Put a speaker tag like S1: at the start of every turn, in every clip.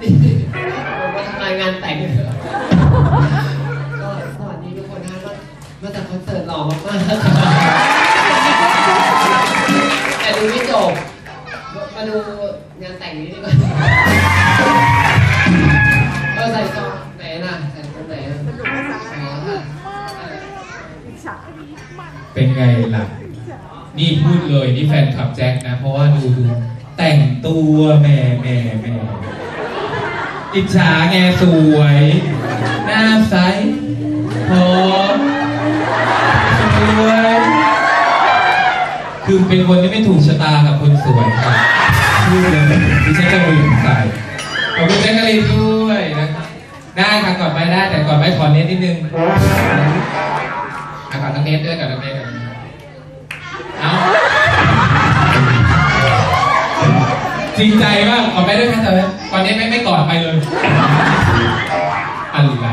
S1: นี่มาทำงานงานแต่งก็สวัสดีทุกคนนะมามาจากคอนเสิร์ตหล่อมากๆแต่ดูไม่จบ มาดูงานแต่งนี้ดีกว่าเออใส่ซองไหนน่ะใส่ตรงไหนอะอ๋อค่ะเออ
S2: เป็นไงล่ะ นี่พูดเลยนี่แฟนคลับแจ็คนะ เพราะว่าดูดูแต่งตัวแหม่แหม่แหม่ อิจฉาไงสวย หน้าใสพร้อมสวย คือเป็นคนที่ไม่ถูกชะตากับคนสวยครับพูดเลยดิฉันจะมือใส่ขอบคุณแจ็คกะลีนด้วยนะครับได้ค่ะก่อนไปได้แต่ก่อนไปขอเน้นนิดนึงอะก่อนต้องเน้นด้วยก่อนต้องเน้น จริงใจมากขอไปด้วยกันเถอะก่อนเน้นไม่ไม่กอดไปเลยอะไร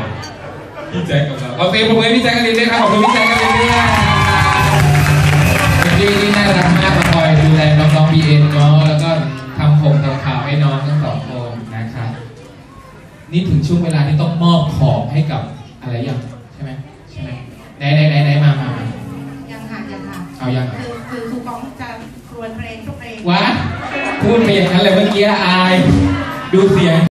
S2: พี่แจ็คกับเราขอเซฟปรบมือให้พี่แจ็คกะลีนด้วยครับขอบคุณพี่แจ็คกะลีนด้วยนะครับเป็นพี่ที่น่ารักมากมาคอยดูแลน้องๆบีเอ็นเนาะแล้วก็ทำผมทำข่าวให้น้องทั้งสองคนนะครับนี่ถึงช่วงเวลาที่ต้องมอบของให้กับอะไรยังใช่ไหมใช่ไหมไหนไหนไหนไหนมามามา
S3: ยังค่ะยังค่ะ
S2: เอายัง
S3: คือคือครูกองจะครวนเพลงทุกเพลง
S2: วะ พูดไปอย่างนั้นเลยเมื่อกี้อาย ดูเสียง